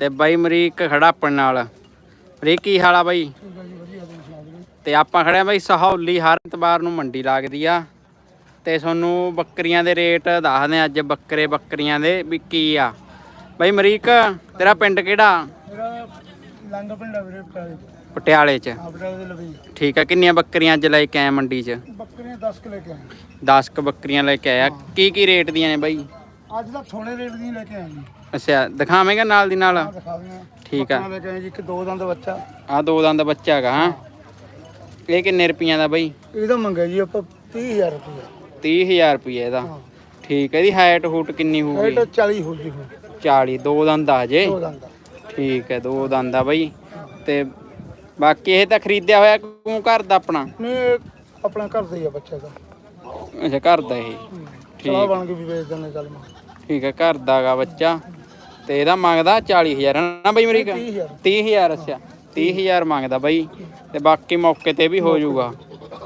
ਤੇ ਬਾਈ ਮਰੀਕ ਖੜਾ ਆਪਣੇ ਨਾਲ। ਮਰੀਕ ਕੀ ਹਾਲ ਆ ਬਾਈ? ਤੇ ਆਪਾਂ ਖੜੇ ਆ ਬਾਈ ਸਹੌਲੀ ਹਰ ਇਤਵਾਰ ਨੂੰ ਮੰਡੀ ਲੱਗਦੀ ਆ। ਤੇ ਤੁਹਾਨੂੰ ਬੱਕਰੀਆਂ ਦੇ ਰੇਟ ਦੱਸਦੇ ਅੱਜ ਬੱਕਰੇ ਬੱਕਰੀਆਂ ਦੇ ਵੀ ਕੀ ਆ। ਬਾਈ ਮਰੀਕ ਤੇਰਾ ਪਿੰਡ ਕਿਹੜਾ? ਮੇਰਾ ਲੰਗ ਪਿੰਡ ਆ ਵੀਰੇ ਪਟਿਆਲੇ। ਪਟਿਆਲੇ 'ਚ। ਦੇ ਠੀਕ ਆ ਕਿੰਨੀਆਂ ਬੱਕਰੀਆਂ ਅੱਜ ਲੈ ਕੇ ਆਏ ਮੰਡੀ 'ਚ? ਬੱਕਰੀਆਂ 10 ਕਿ ਲੈ ਕੇ ਆਏ। 10 ਕ ਬੱਕਰੀਆਂ ਲੈ ਕੇ ਆਇਆ। ਕੀ ਕੀ ਰੇਟ ਦੀਆਂ ਨੇ ਬਾਈ? ਅੱਜ ਤਾਂ ਥੋੜੇ ਰੇਟ ਦੀ ਲੈ ਕੇ ਆਏ ਅੱਛਾ ਦਿਖਾਵੇਂਗਾ ਨਾਲ ਦੀ ਨਾਲ? ਆ ਦਿਖਾ ਦਿਆਂ ਠੀਕ ਆ। ਜੀ ਇੱਕ ਦੋ ਦੰਦ ਬੱਚਾ। ਆ ਦੋ ਦੰਦ ਬੱਚਾ ਹੈਗਾ ਹਾਂ। ਇਹ ਕਿੰਨੇ ਰੁਪਈਆਂ ਦਾ ਬਾਈ? ਇਹਦਾ ਮੰਗਿਆ ਜੀ ਆਪਾਂ 30000 ਰੁਪਏ 30000 ਰੁਪਏ ਇਹਦਾ। ਹਾਂ। ਠੀਕ ਹੈ ਇਹਦੀ ਹਾਈਟ ਹੂਟ ਕਿੰਨੀ ਹੋਊਗੀ? ਰੇਟ 40 ਹੋ ਜੀ ਹੁਣ। 40 ਦੋ ਦੰਦ ਆ ਜੇ ਦੋ ਦੰਦ ਦਾ ਠੀਕ ਹੈ ਦੋ ਦੰਦ ਆ ਬਾਈ। ਤੇ ਬਾਕੀ ਇਹ ਤਾਂ ਖਰੀਦਿਆ ਹੋਇਆ ਕਿਉਂ ਘਰ ਦਾ ਆਪਣਾ? ਨਹੀਂ ਇਹ ਆਪਣਾ ਘਰ ਦਾ ਹੀ ਆ ਬੱਚਾ ਦਾ ਅੱਛਾ ਘਰ ਦਾ ਇਹ। ਚਲਾ ਬਣ ਕੇ ਵੀ ਵੇਚ ਦਿੰਦੇ ਚੱਲ ਮੈਂ। ਠੀਕ ਹੈ ਘਰ ਦਾ ਗਾ ਬੱਚਾ। ਤੇ ਇਹਦਾ ਮੰਗਦਾ 40000 ਨਾ ਬਾਈ ਮਰੀਕ 30000 30000 ਅੱਛਾ। 30000 ਮੰਗਦਾ ਬਾਈ। ਤੇ ਬਾਕੀ ਮੌਕੇ ਤੇ ਵੀ ਹੋ ਜਾਊਗਾ।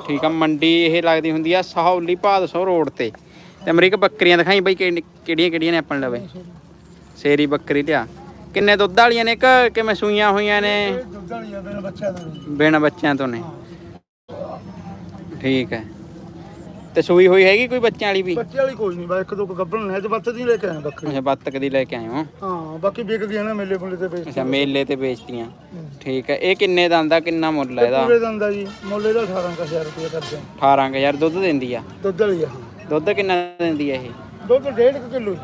ਠੀਕ ਆ ਮੰਡੀ ਇਹ ਲੱਗਦੀ ਹੁੰਦੀ ਆ ਸਹੌਲੀ ਭਾਦਸੋਂ ਰੋਡ ਤੇ। ਤੇ ਅਮਰੀਕ ਬੱਕਰੀਆਂ ਦਿਖਾਈ ਬਾਈ ਕਿਹੜੀ- ਕਿਹੜੀਆਂ ਕਿਹੜੀਆਂ ਨੇ ਆਪਾਂ ਲਵੇ? ਸ਼ੇਰੀ ਬੱਕਰੀ ਲਿਆ। ਕਿੰਨੇ ਦੁੱਧ ਵਾਲੀਆਂ ਨੇ ਕਿ ਕਿਵੇਂ ਸੂਈਆਂ ਹੋਈਆਂ ਨੇ? ਦੁੱਧ ਵਾਲੀ ਆ ਬਿਨ ਬੱਚਿਆਂ ਦਾ ਨਹੀਂ। ਬਿਨ ਬੱਚਿਆਂ ਤੋਂ ਨੇ। ਠੀਕ ਹੈ। ਤੇ ਸੂਈ ਹੋਈ ਹੈਗੀ ਕੋਈ ਬੱਚਿਆਂ ਵਾਲੀ ਵੀ? ਬੱਚੇ ਵਾਲੀ ਕੋਈ ਨਹੀਂ ਬਾ ਇੱਕ ਦੋ ਕੁ ਗੱਭਣ ਨੇ ਤੇ ਬੱਤ ਦੀ ਲੈ ਕੇ ਆਏ ਬੱਕਰੀ। ਅੱਛਾ ਬੱਤਕ ਦੀ ਲੈ ਕੇ ਆਏ ਹੋ? ਹਾਂ ਬਾਕੀ ਵਿਕ ਗਈਆਂ ਨੇ ਮੇਲੇ ਮੁੱਲੇ ਤੇ ਵੇਚ ਅੱਛਾ ਮੇਲੇ ਤੇ ਵੇਚਤੀਆਂ। ਠੀਕ ਹੈ ਇਹ ਕਿੰਨੇ ਦਾ ਆਂਦਾ ਕਿੰਨਾ ਮੁੱਲ ਹੈ ਇਹਦਾ? ਪੂਰੇ ਦੰਦ ਜੀ ਮੁੱਲ ਇਹਦਾ 18000 ਰੁਪਏ ਕਰਦੇ ਆ। 18000 ਦੁੱਧ ਦਿੰਦੀ ਆ? ਦੁੱਧ ਵਾਲੀ ਆ ਦੁੱਧ ਕਿੰਨਾ ਦਿੰਦੀ ਆ ਇਹ? ਦੁੱਧ 1.5 ਕਿਲੋ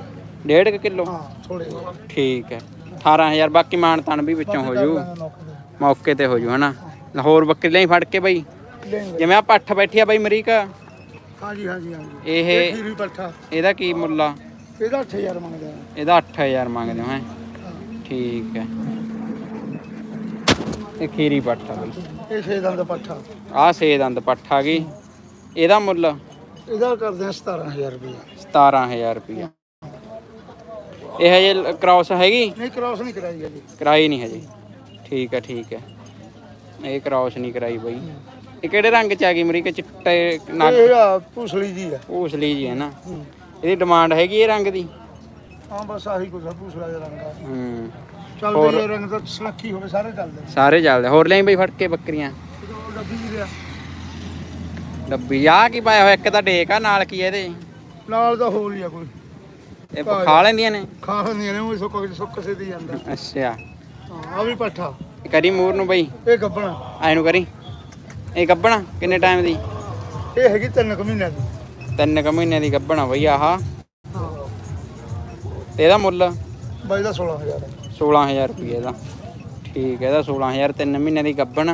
ਡੇਢ ਕੁ ਕਿਲੋ? ਹਾਂ ਥੋੜੇ ਠੀਕ ਹੈ 18000 ਬਾਕੀ ਮਾਨ ਤਾਨ ਵੀ ਵਿੱਚੋਂ ਹੋ ਜੂ। ਮੌਕੇ ਤੇ ਹੋ ਜੂ ਹਨਾ? ਲਾਹੌਰ ਬੱਕਰੀ ਲਈ ਫੜ ਕੇ ਬਾਈ। ਲੈਂਗੇ ਜਿਵੇਂ ਆ ਪੱਠ ਬੈਠੀ ਆ ਬਾਈ ਮਰੀਕ ਹਾਂਜੀ ਹਾਂਜੀ ਹਾਂਜੀ। ਇਹ ਖੀਰੀ ਪੱਠਾ ਇਹਦਾ ਕੀ ਮੁੱਲ ਆ? ਇਹਦਾ 8000 ਮੰਗਦੇ ਆ। ਇਹਦਾ 8000 ਮੰਗਦੇ ਹੋ ਹੈ? ਠੀਕ ਹੈ। ਇਹ ਖੀਰੀ ਪੱਠ ਆ। ਬਾਈ ਇਹ 6 ਦੰਦ ਪੱਠਾ ਆਹ ਸੇ ਦੰਦ ਪੱਠ ਆ ਗਈ। ਇਹਦਾ ਮੁੱਲ? ਇਹਦਾ ਕਰਦੇ ਆ 17000 ਰੁਪਏ 17000 ਰੁਪਇਆ ਇਹ ਹਜੇ ਕ੍ਰਾਸ ਹੈਗੀ? ਨਹੀਂ ਕ੍ਰਾਸ ਨਹੀਂ ਕਰਾਈ ਜੀ ਕਰਾਈ ਨਹੀਂ ਹਜੇ। ਠੀਕ ਹੈ ਠੀਕ ਹੈ। ਇਹ ਕ੍ਰਾਸ ਨਹੀਂ ਕਰਾਈ ਬਈ। ਇਹ ਕਿਹੜੇ ਰੰਗ ਚ ਆ ਗਈ ਮਰੀ ਕਿ ਚਿੱਟੇ ਨੱਕ? ਇਹ ਆ ਭੂਸਲੀ ਜੀ ਆ। ਭੂਸਲੀ ਜੀ ਹੈ ਨਾ। ਇਹਦੀ ਡਿਮਾਂਡ ਹੈਗੀ ਇਹ ਰੰਗ ਦੀ? ਹਾਂ ਬਸ ਆਹੀ ਕੁਝ ਆ ਭੂਸਲਾ ਜਿਹਾ ਰੰਗ ਆ। ਹੂੰ। ਚੱਲਦੇ ਇਹ ਰੰਗ ਤਾਂ ਸਲੱਖੀ ਹੋਵੇ ਸਾਰੇ ਚੱਲਦੇ ਸਾਰੇ ਚੱਲਦੇ। ਹੋਰ ਲਿਆਈ ਬਈ ਫੜ ਕੇ ਬੱਕਰੀਆਂ ਉਹ ਡੱਬੀ ਜੀ ਰਿਹਾ ਡੱਬੀ। ਆ ਕੀ ਪਾਇਆ ਹੋਇਆ? ਇੱਕ ਤਾਂ ਡੇਕ ਆ ਨਾਲ ਕੀ ਆ ਇਹਦੇ? ਨਾਲ ਦਾ ਹੋਰ ਹੀ ਆ ਕੋਈ। ਇਹ ਖਾ ਲੈਂਦੀਆਂ ਨੇ? ਖਾ ਹੁੰਦੀਆਂ ਨੇ ਉਹ ਸੁੱਕ ਸੁੱਕ ਸੇ ਦੀ ਜਾਂਦਾ। ਅੱਛਾ। ਹਾਂ ਆ ਵੀ ਪੱਠਾ। ਇਹ ਕਰੀ ਮੂਰ ਨੂੰ ਬਈ। ਇਹ ਗੱਬਣਾ। ਐ ਨੂੰ ਕਰੀ। ਇਹ ਗੱਬਣਾ ਕਿੰਨੇ ਟਾਈਮ ਦੀ? ਇਹ ਹੈਗੀ ਤਿੰਨ ਕੁ ਮਹੀਨਿਆਂ ਦੀ। ਤਿੰਨ ਕੁ ਮਹੀਨਿਆਂ ਦੀ ਗੱਬਣਾ ਬਈ ਆਹ। ਤੇ ਇਹਦਾ ਮੁੱਲ? ਬਾਈ ਦਾ 16000 ਹੈ। 16000 ਰੁਪਏ ਇਹਦਾ ਠੀਕ ਹੈ ਇਹਦਾ 16000 ਤਿੰਨ ਮਹੀਨਿਆਂ ਦੀ ਗੱਬਣ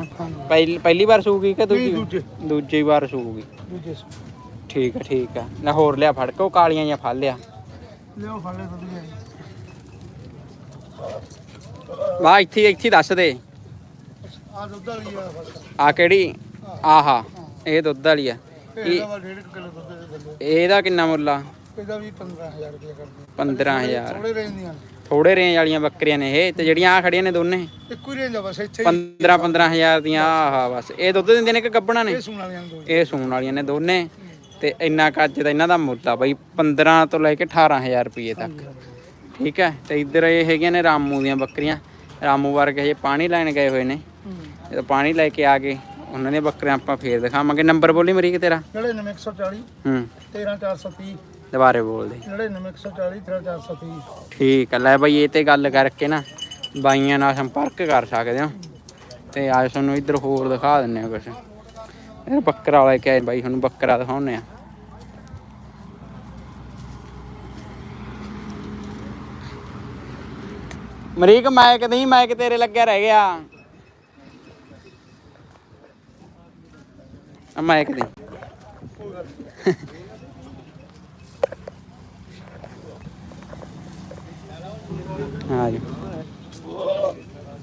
ਪਹਿਲੀ ਪਹਿਲੀ ਵਾਰ ਸੂਗੀ ਕਿ ਨਹੀਂ, ਦੂਜੀ ਦੂਜੇ। ਦੂਜੀ ਵਾਰ ਸੂਗੀ। ਦੂਜੇ ਠੀਕ ਹੈ ਠੀਕ ਹੈ। ਲੈ ਹੋਰ ਲਿਆ ਫੜ ਕੇ ਉਹ ਕਾਲੀਆਂ ਜਾਂ ਫੜ ਲਿਆ। ਲਿਓ ਫੜ ਲੈ ਲਿਆ ਵਾਹ ਇੱਥੇ ਇੱਥੇ ਦੱਸ ਦੇ। ਆ ਦੁੱਧ ਵਾਲੀ ਆ ਬਸ ਆ ਕਿਹੜੀ? ਆਹਾ ਇਹ ਦੁੱਧ ਵਾਲੀ ਆ। ਇਹਦਾ ਵਾ 1.5 ਕਿਲੋ ਦੁੱਧ ਦੇ ਦਿੰਦੇ ਇਹਦਾ ਕਿੰਨਾ ਮੁੱਲ ਆ? ਇਹਦਾ ਵੀ 15000 ਰੁਪਏ ਕਰਦੇ 15000 ਥੋੜੇ ਰੇਂਜ ਦੀਆਂ ਨੇ। ਥੋੜੇ ਰੇਂਜ ਵਾਲੀਆਂ ਬੱਕਰੀਆਂ ਨੇ ਇਹ ਤੇ ਜਿਹੜੀਆਂ ਆ ਖੜੀਆਂ ਨੇ ਦੋਨੇ। ਇੱਕੋ ਹੀ ਰੇਂਜ ਆ ਬਸ ਇੱਥੇ ਹੀ। 15 15000 ਦੀਆਂ ਆਹਾ ਬਸ। ਇਹ ਦੁੱਧ ਦਿੰਦੇ ਨੇ ਕਿ ਗੱਬਣਾ ਨੇ? ਇਹ ਸੂਣ ਵਾਲੀਆਂ ਨੇ ਦੋ ਇਹ ਸੂਣ ਵਾਲੀਆਂ ਨੇ ਦੋਨੇ। ਤੇ ਇੰਨਾ ਕੱਜ ਦਾ ਇਹਨਾਂ ਦਾ ਮੁੱਲ ਆ ਬਈ 15 ਤੋਂ ਲੈ ਕੇ 18000 ਰੁਪਏ ਤੱਕ। ਠੀਕ ਹੈ? ਤੇ ਇੱਧਰ ਇਹ ਹੈਗੀਆਂ ਨੇ ਰਾਮੂ ਦੀਆਂ ਬੱਕਰੀਆਂ। ਰਾਮੂ ਵਰਗੇ ਹਜੇ ਪਾਣੀ ਲੈਣ ਗਏ ਹੋਏ ਨੇ। ਜਦੋਂ ਪਾਣੀ ਲੈ ਕੇ ਆ ਗਏ ਉਹਨਾਂ ਦੀਆਂ ਬੱਕਰੀਆਂ ਆਪਾਂ ਫੇਰ ਦਿਖਾਵਾਂਗੇ। ਨੰਬਰ ਬੋਲੀ ਮਰੀ ਕਿ ਤੇਰਾ? 99140 ਹੂੰ। 13430 ਦੁਬਾਰੇ ਬੋਲ ਦੇ। 99140 13430 ਠੀਕ ਹੈ ਲੈ ਬਾਈ ਇਹ ਤੇ ਗੱਲ ਕਰਕੇ ਨਾ ਬਾਈਆਂ ਨਾਲ ਸੰਪਰਕ ਕਰ ਸਕਦੇ ਹੋ। ਤੇ ਅੱਜ ਤੁਹਾਨੂੰ ਇੱਧਰ ਹੋਰ ਦਿਖਾ ਦਿੰਨੇ ਆ ਕੁਛ। ਇਹ ਬੱਕਰਾ ਵਾਲਾ ਕਿ ਬਾਈ ਤੁਹਾਨੂੰ ਬੱਕਰਾ ਦਿਖਾਉਨੇ ਆ ਮਰੀਕ ਮੈਕ ਨਹੀਂ ਮੈਕ ਤੇਰੇ ਲੱਗਿਆ ਰਹਿ ਗਿਆ। ਆ ਮੈਕ ਦੀ। ਹਾਂ ਜੀ।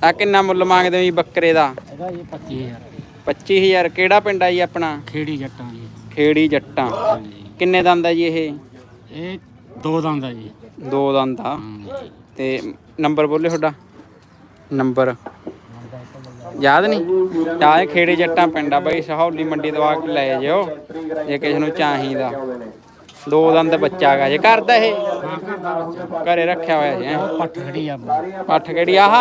ਆ ਕਿੰਨਾ ਮੁੱਲ ਮੰਗਦੇ ਹੋ ਜੀ ਬੱਕਰੇ ਦਾ? ਇਹਦਾ ਇਹ 25000 25000 ਕਿਹੜਾ ਪਿੰਡ ਆ ਜੀ ਆਪਣਾ? ਖੇੜੀ ਜੱਟਾਂ ਜੀ। ਖੇੜੀ ਜੱਟਾਂ। ਕਿੰਨੇ ਦੰਦ ਆ ਜੀ ਇਹ? ਇਹ ਦੋ ਦੰਦ ਆ ਜੀ। ਦੋ ਦੰਦ ਆ। ਤੇ ਨੰਬਰ ਬੋਲੇ ਤੁਹਾਡਾ? ਨੰਬਰ। ਯਾਦ ਨਹੀਂ? ਤਾਂ ਇਹ ਖੇੜੇ ਜੱਟਾਂ ਪਿੰਡ ਆ ਬਈ ਸਹੌਲੀ ਮੰਡੀ ਦਵਾ ਕੇ ਲੈ ਜਿਓ ਜੇ ਕਿਸੇ ਨੂੰ ਚਾਹੀਦਾ। ਦੋ ਦੰਦ ਬੱਚਾ ਹੈਗਾ ਜੇ ਕਰਦਾ ਇਹ। ਘਰ ਰੱਖਿਆ ਹੋਇਆ ਜੀ ਪੱਠ ਖੜੀ ਆ। ਪੱਠ ਕਿਹੜੀ ਆਹ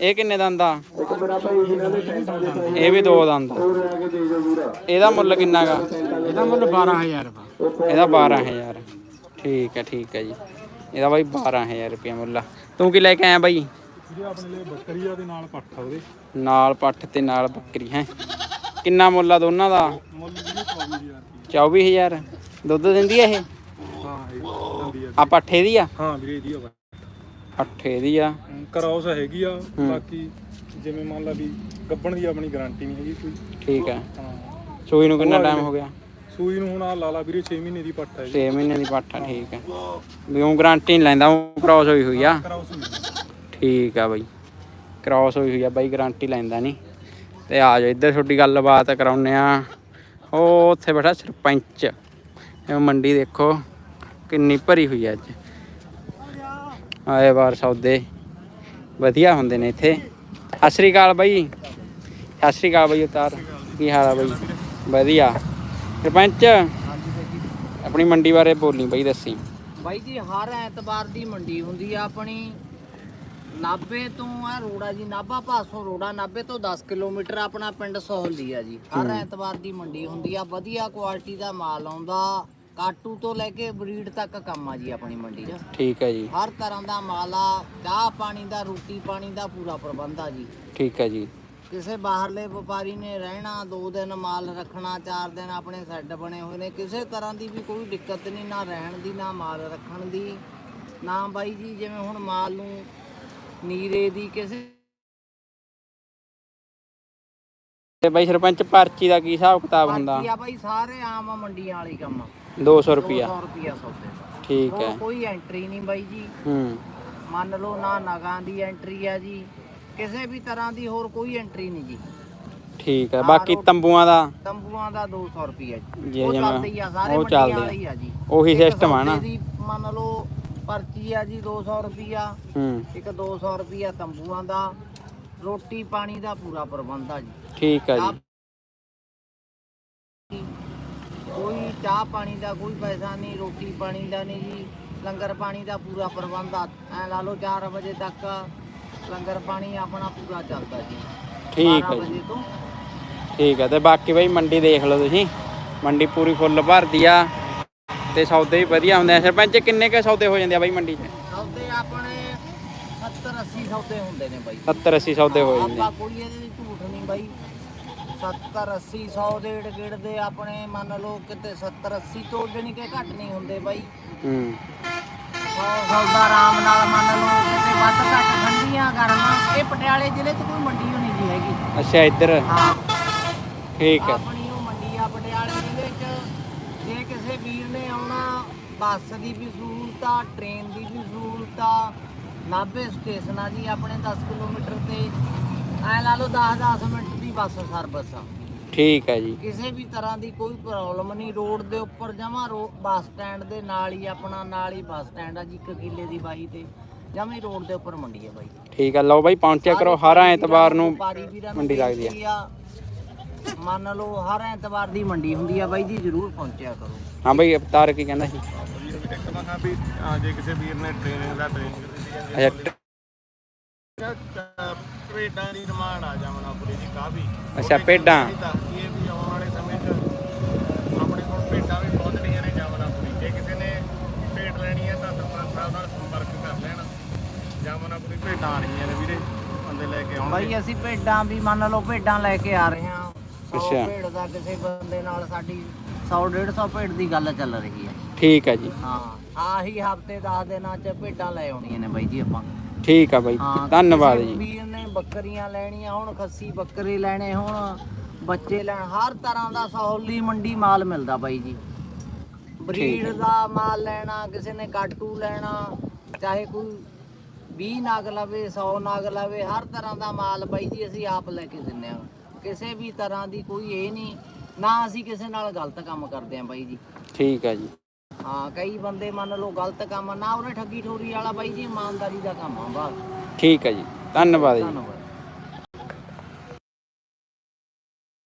ਇਹ ਕਿੰਨੇ ਦੰਦ ਆ? ਇਹ ਵੀ ਦੋ ਦੰਦ। ਇਹਦਾ ਮੁੱਲ ਕਿੰਨਾ ਗਾ? ਇਹਦਾ ਮੁੱਲ 12000 ਰੁਪਏ ਇਹਦਾ 12000 ਠੀਕ ਹੈ ਠੀਕ ਹੈ ਜੀ। ਇਹਦਾ ਬਾਈ 12000 ਰੁਪਏ ਮੁੱਲ ਤੂੰ ਕੀ ਲੈ ਕੇ ਆਇਆ ਬਾਈ? ਜਿਹੜੇ ਆਪਣੇ ਲਈ ਬੱਕਰੀ ਆ ਦੇ ਨਾਲ ਪੱਠ ਉਹਦੇ। ਨਾਲ ਪੱਠ ਤੇ ਨਾਲ ਬੱਕਰੀ ਹੈ? ਕਿੰਨਾ ਮੁੱਲ ਆ ਦੋਨਾਂ ਦਾ? ਮੁੱਲ ਵੀਰੇ 24000 24000 ਦੁੱਧ ਦਿੰਦੀ ਆ ਇਹ? ਹਾਂ ਇਹ ਦੰਦੀ ਆ। ਆ ਪੱਠੇ ਦੀ ਆ? ਹਾਂ ਵੀਰੇ ਇਹਦੀ ਆ ਪੱਠੇ ਦੀ ਆ। ਕਰਾਉਸ ਹੈਗੀ ਆ। ਬਾਕੀ ਜਿਵੇਂ ਮੰਨ ਲਾ ਵੀ ਗੱਬਣ ਦੀ ਆਪਣੀ ਗਾਰੰਟੀ ਨਹੀਂ ਹੈਗੀ ਕੋਈ। ਠੀਕ ਹੈ ਹਾਂ। ਸੂਈ ਨੂੰ ਕਿੰਨਾ ਟਾਈਮ ਹੋ ਗਿਆ? ਸੂਈ ਨੂੰ ਹੁਣ ਆ ਲਾਲਾ ਵੀਰੇ 6 ਮਹੀਨੇ ਦੀ ਪੱਠ ਹੈ 6 ਮਹੀਨੇ ਦੀ ਪੱਠ ਆ ਠੀਕ ਹੈ ਵੀ ਉਹ ਗਾਰੰਟੀ ਨਹੀਂ ਲੈਂਦਾ ਉਹ ਕ੍ਰਾਸ ਹੋਈ ਹੋਈ ਆ। ਕਰਾਉਸ ਨਹੀਂ ਠੀਕ ਆ ਬਾਈ। ਕ੍ਰਾਸ ਹੋਈ ਹੋਈ ਆ ਬਾਈ ਗਾਰੰਟੀ ਲੈਂਦਾ ਨਹੀਂ ਤੇ ਆ ਜਾਓ, ਇੱਧਰ ਤੁਹਾਡੀ ਗੱਲਬਾਤ ਕਰਾਉਨੇ ਆ। ਉਹ ਉੱਥੇ ਬੈਠਾ ਸਰਪੰਚ। ਇਹ ਮੰਡੀ ਦੇਖੋ, ਕਿੰਨੀ ਭਰੀ ਹੋਈ ਹੈ ਅੱਜ। ਆਏ ਵਾਰ ਸੌਦੇ। ਵਧੀਆ ਹੁੰਦੇ ਨੇ ਇੱਥੇ। ਸਤਿ ਸ਼੍ਰੀ ਅਕਾਲ ਬਾਈ। ਸਤਿ ਸ਼੍ਰੀ ਅਕਾਲ ਬਾਈ ਉਤਾਰ। ਕੀ ਹਾਲ ਆ ਬਾਈ? ਵਧੀਆ। ਸਰਪੰਚ, ਆਪਣੀ ਮੰਡੀ ਬਾਰੇ ਬੋਲੀ ਬਾਈ ਦੱਸੀ। ਬਾਈ ਜੀ, ਹਰ ਐਤਵਾਰ ਦੀ ਮੰਡੀ ਹੁੰਦੀ ਆ ਆਪਣੀ। ਨਾਭੇ ਤੋਂ ਆ ਰੋੜਾ ਜੀ ਨਾਭਾ ਪਾਸੋਂ ਰੋੜਾ ਨਾਭੇ ਤੋਂ 10 ਕਿਲੋਮੀਟਰ ਆਪਣਾ ਪਿੰਡ ਸੋਹਲੀ ਆ ਜੀ। ਹਰ ਐਤਵਾਰ ਦੀ ਮੰਡੀ ਹੁੰਦੀ ਆ ਵਧੀਆ ਕੁਆਲਿਟੀ ਦਾ ਮਾਲ ਆਉਂਦਾ ਕਾਟੂ ਤੋਂ ਲੈ ਕੇ ਬਰੀਡ ਤੱਕ ਕੰਮ ਆ ਜੀ ਆਪਣੀ ਮੰਡੀ 'ਚ। ਠੀਕ ਹੈ ਜੀ। ਹਰ ਤਰ੍ਹਾਂ ਦਾ ਮਾਲ ਆ ਚਾਹ ਪਾਣੀ ਦਾ ਰੋਟੀ ਪਾਣੀ ਦਾ ਪੂਰਾ ਪ੍ਰਬੰਧ ਆ ਜੀ। ਠੀਕ ਹੈ ਜੀ। ਕਿਸੇ ਬਾਹਰਲੇ ਵਪਾਰੀ ਨੇ ਰਹਿਣਾ ਦੋ ਦਿਨ ਮਾਲ ਰੱਖਣਾ ਚਾਰ ਦਿਨ ਆਪਣੇ ਸੈੱਟ ਬਣੇ ਹੋਏ ਨੇ ਕਿਸੇ ਤਰ੍ਹਾਂ ਦੀ ਵੀ ਕੋਈ ਦਿੱਕਤ ਨਹੀਂ ਨਾ ਰਹਿਣ ਦੀ ਨਾ ਮਾਲ ਰੱਖਣ ਦੀ। ਨਾ ਬਾਈ ਜੀ ਜਿਵੇਂ ਹੁਣ ਮਾਲ ਨੂੰ ਨੀਰੇ ਦੀ ਕਿਸੇ ਤੇ ਬਾਈ ਸਰਪੰਚ ਪਰਚੀ ਦਾ ਕੀ ਹਿਸਾਬ ਕਿਤਾਬ ਹੁੰਦਾ? ਬਾਕੀ ਆ ਬਾਈ ਸਾਰੇ ਆਮ ਮੰਡੀਆਂ ਵਾਲੀ ਕੰਮ 200 ਰੁਪਿਆ 200 ਰੁਪਿਆ ਸੌਦੇ ਦਾ। ਠੀਕ ਹੋਰ ਹੈ। ਕੋਈ ਐਂਟਰੀ ਨਹੀਂ ਬਾਈ ਜੀ। ਹੂੰ। ਮੰਨ ਲਓ ਨਾ ਨਗਾਂ ਦੀ ਐਂਟਰੀ ਆ ਜੀ। ਕਿਸੇ ਵੀ ਤਰ੍ਹਾਂ ਦੀ ਹੋਰ ਕੋਈ ਐਂਟਰੀ ਨਹੀਂ ਜੀ। ਠੀਕ ਹੈ। ਬਾਕੀ ਤੰਬੂਆਂ ਦਾ? ਤੰਬੂਆਂ ਦਾ 200 ਰੁਪਿਆ ਜੀ। ਜੀ, ਉਹ ਜਿਵੇਂ ਚੱਲਦੇ ਆ ਸਾਰੇ ਉਹ ਮੰਡੀਆਂ ਚੱਲਦੇ ਆ। ਵਾਲੇ ਹੀ ਆ ਜੀ। ਉਹੀ ਇੱਕ ਸਿਸਟਮ ਆ ਨਾ। ਸੌਦੇ ਦੀ ਮੰਨ ਲਓ ਪਰਚੀ ਆ ਜੀ 200 ਰੁਪਿਆ ਹੂੰ। ਇੱਕ 200 ਰੁਪਿਆ ਤੰਬੂਆਂ ਦਾ। ਰੋਟੀ ਪਾਣੀ ਦਾ ਪੂਰਾ ਪ੍ਰਬੰਧ ਆ ਜੀ। ਠੀਕ ਹੈ ਜੀ। ਕੋਈ ਚਾਹ ਪਾਣੀ ਦਾ ਕੋਈ ਪੈਸਾ ਨਹੀਂ ਰੋਟੀ ਪਾਣੀ ਦਾ ਨਹੀਂ ਜੀ। ਲੰਗਰ ਪਾਣੀ ਦਾ ਪੂਰਾ ਪ੍ਰਬੰਧ ਆ। ਐ ਲਾ ਲਓ 4 ਵਜੇ ਤੱਕ ਲੰਗਰ ਪਾਣੀ ਆਪਣਾ ਪੂਰਾ ਚੱਲਦਾ ਜੀ। ਠੀਕ 12 ਹੈ ਜੀ। ਵਜੇ ਤੋਂ। ਠੀਕ ਹੈ ਤੇ ਬਾਕੀ ਬਾਈ ਮੰਡੀ ਦੇਖ ਲਓ ਤੁਸੀਂ। ਮੰਡੀ ਪੂਰੀ ਫੁੱਲ ਭਰਦੀ ਆ। ਤੇ ਸੌਦੇ ਵੀ ਵਧੀਆ ਹੁੰਦੇ ਆ। ਸਰਪੰਚ ਕਿੰਨੇ ਕੇ ਸੌਦੇ ਹੋ ਜਾਂਦੇ ਆ ਬਾਈ ਮੰਡੀ 'ਚ? ਸੌਦੇ ਆਪਣੇ 70 80 ਸੌਦੇ ਹੁੰਦੇ ਨੇ ਬਾਈ। 70 80 ਸੌਦੇ ਹੋ ਜਾਂਦੇ ਆਪਾਂ ਕੋਈ ਇਹਦੇ ਵਿੱਚ ਝੂਠ ਨਹੀਂ ਬਾਈ। 70 80 100 ਦੇ ਏੜ ਗੇੜ ਦੇ ਆਪਣੇ ਮੰਨ ਲਓ ਕਿਤੇ 70 80 ਤੋਂ ਜਣੀ ਕਿ ਘੱਟ ਨਹੀਂ ਹੁੰਦੇ ਬਾਈ। ਹੂੰ। 100 ਸੌਦਾ ਆਰਾਮ ਨਾਲ ਮੰਨ ਲਓ ਕਿਤੇ ਵੱਧ ਘੱਟ ਠੰਡੀਆਂ ਗਰਮਾਂ। ਇਹ ਪਟਿਆਲੇ ਜ਼ਿਲ੍ਹੇ 'ਚ ਕੋਈ ਮੰਡੀ ਹੋਣੀ ਜੀ ਹੈਗੀ। ਅੱਛਾ ਇੱਧਰ? ਹਾਂ। ਠੀਕ ਹੈ ਆਪਣੀ ਉਹ ਮੰਡੀ ਆ ਪਟਿਆਲੇ ਜ਼ਿਲ੍ਹੇ 'ਚ ਜੇ ਕਿਸੇ ਵੀਰ ਨੇ ਆਉਣਾ ਬੱਸ ਦੀ ਵੀ ਸਹੂਲਤ ਆ ਟ੍ਰੇਨ ਦੀ ਵੀ ਸਹੂਲਤ ਆ। ਨਾਭੇ ਸਟੇਸ਼ਨ ਆ ਜੀ ਆਪਣੇ 10 ਕਿਲੋਮੀਟਰ ਤੇ। ਐ ਲਾ ਲਓ 10-10 ਮਿੰਟ ਦੀ ਬੱਸ ਸਰਵਿਸ ਆ। ਠੀਕ ਹੈ ਜੀ। ਕਿਸੇ ਵੀ ਤਰ੍ਹਾਂ ਦੀ ਕੋਈ ਪ੍ਰੋਬਲਮ ਨਹੀਂ ਰੋਡ ਦੇ ਉੱਪਰ ਜਮਾ ਬੱਸ ਸਟੈਂਡ ਦੇ ਨਾਲ ਹੀ ਆਪਣਾ ਨਾਲ ਹੀ ਬੱਸ ਸਟੈਂਡ ਆ ਜੀ ਇੱਕ ਕਿੱਲੇ ਦੀ ਬਾਈ ਤੇ। ਜਮਾ ਹੀ ਰੋਡ ਦੇ ਉੱਪਰ ਮੰਡੀ ਹੈ ਬਾਈ। ਠੀਕ ਹੈ ਲਓ ਬਾਈ ਪਹੁੰਚਿਆ ਕਰੋ ਹਰ ਐਤਵਾਰ ਨੂੰ ਮੰਡੀ ਲੱਗਦੀ ਆ। ਮੰਨ ਲਓ ਹਰ ਐਤਵਾਰ ਦੀ ਮੰਡੀ ਹੁੰਦੀ ਆ ਬਾਈ ਜੀ ਜ਼ਰੂਰ ਪਹੁੰਚਿਆ ਕਰੋ। ਹਾਂ ਬਾਈ ਅਵਤਾਰ ਕੀ ਕਹਿੰਦਾ ਸੀ? ਵੀ ਆ ਜੇ ਕਿਸੇ ਵੀਰ ਨੇ ਟ੍ਰੇਨਿੰਗ ਦਾ ਟ੍ਰੇਨਿੰਗ ਦਿੱਤੀ ਜਾਂਦੀ ਅੱਛਾ। ਭੇਡਾਂ ਦੀ ਡਿਮਾਂਡ ਆ ਜਾਮਨਾਪੁਰੀ ਦੀ ਕਾਫੀ। ਅੱਛਾ ਭੇਡਾਂ। ਦੱਸਦੀ ਹੈ ਵੀ ਆਉਣ ਵਾਲੇ ਸਮੇਂ 'ਚ ਆਪਣੇ ਕੋਲ ਭੇਡਾਂ ਵੀ ਬਹੁਤ ਰਹੀਆਂ ਨੇ ਜਾਮਨਾਪੁਰੀ ਜੇ ਕਿਸੇ ਨੇ ਭੇਡ ਲੈਣੀ ਹੈ ਤਾਂ ਸਰਪੰਚ ਸਾਹਿਬ ਨਾਲ ਸੰਪਰਕ ਕਰ ਲੈਣ। ਜਾਮਨਾਪੁਰੀ ਭੇਡਾਂ ਆ ਰਹੀਆਂ ਨੇ ਵੀਰੇ ਬੰਦੇ ਲੈ ਕੇ ਆਉਣਗੇ। ਬਾਈ ਅਸੀਂ ਭੇਡਾਂ ਵੀ ਮੰਨ ਲਓ ਭੇਡਾਂ ਲੈ ਕੇ ਆ ਰਹੇ ਹਾਂ। 100 ਅੱਛਾ। ਭੇਡ ਦਾ ਕਿਸੇ ਬੰਦੇ ਨਾਲ ਸਾਡੀ 100 150 ਭੇਡ ਦੀ ਗੱਲ ਚੱਲ ਰਹੀ ਹੈ। ਠੀਕ ਹੈ ਜੀ। ਹਾਂ। ਆਹੀ ਹਫ਼ਤੇ 10 ਦਿਨਾਂ ਚ ਭੇਡਾਂ ਲੈ ਆਉਣੀਆਂ ਨੇ ਬਾਈ ਜੀ ਆਪਾਂ। ਠੀਕ ਆ ਬਾਈ ਹਾਂ ਧੰਨਵਾਦ ਕਿਸੇ ਜੀ। ਵੀਰ ਨੇ ਬੱਕਰੀਆਂ ਲੈਣੀਆਂ ਹੁਣ ਖੱਸੀ ਬੱਕਰੇ ਲੈਣੇ ਹੁਣ ਬੱਚੇ ਲੈਣ ਹਰ ਤਰ੍ਹਾਂ ਦਾ ਸਹੌਲੀ ਮੰਡੀ ਮਾਲ ਮਿਲਦਾ ਬਾਈ ਜੀ। ਬਰੀਡ ਦਾ ਮਾਲ ਲੈਣਾ ਕਿਸੇ ਨੇ ਕਾਟੂ ਲੈਣਾ ਚਾਹੇ ਕੋਈ 20 ਨਗ ਲਵੇ 100 ਨਗ ਲਵੇ ਹਰ ਤਰ੍ਹਾਂ ਦਾ ਮਾਲ ਬਾਈ ਜੀ ਅਸੀਂ ਆਪ ਲੈ ਕੇ ਦਿੰਨੇ ਆ ਕਿਸੇ ਵੀ ਤਰ੍ਹਾਂ ਦੀ ਕੋਈ ਇਹ ਨਹੀਂ ਨਾ ਅਸੀਂ ਕਿਸੇ ਨਾਲ ਗਲਤ ਕੰਮ ਕਰਦੇ ਆ ਬਾਈ ਜੀ। ਠੀਕ ਹੈ ਜੀ। ਹਾਂ ਕਈ ਬੰਦੇ ਮੰਨ ਲਓ ਗਲਤ ਕੰਮ ਨਾ ਉਹਨੇ ਠੱਗੀ ਠੋਰੀ ਵਾਲਾ ਬਾਈ ਜੀ ਇਮਾਨਦਾਰੀ ਦਾ ਕੰਮ ਆ ਬਸ। ਠੀਕ ਹੈ ਜੀ। ਧੰਨਵਾਦ ਜੀ। ਧੰਨਵਾਦ।